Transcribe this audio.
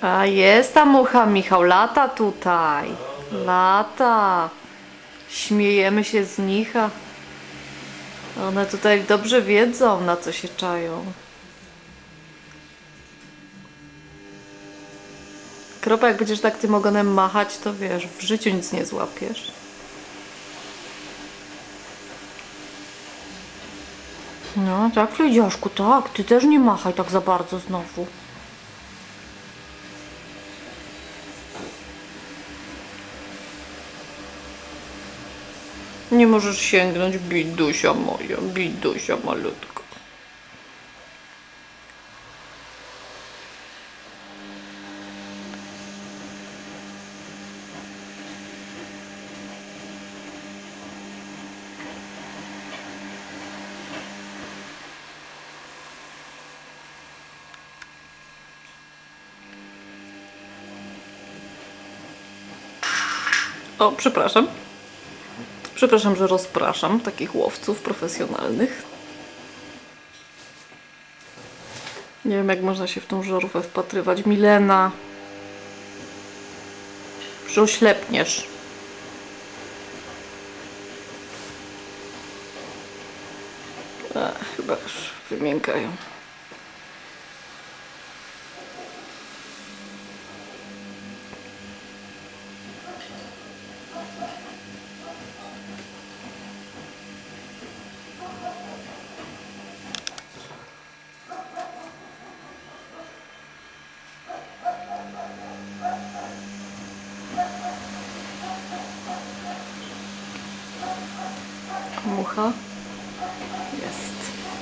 A jest ta mucha, Michał, lata tutaj. Lata. Śmiejemy się z nich, one tutaj dobrze wiedzą, na co się czają. Kropa, jak będziesz tak tym ogonem machać, to wiesz, w życiu nic nie złapiesz. No, tak, Fluidziaszku, tak. Ty też nie machaj tak za bardzo znowu. Nie możesz sięgnąć, bidusia moja, bidusia malutka. O, przepraszam. Przepraszam, że rozpraszam takich łowców profesjonalnych. Nie wiem, jak można się w tą żarówkę wpatrywać. Milena. Że oślepniesz. A, chyba już wymiękają. mucha jest.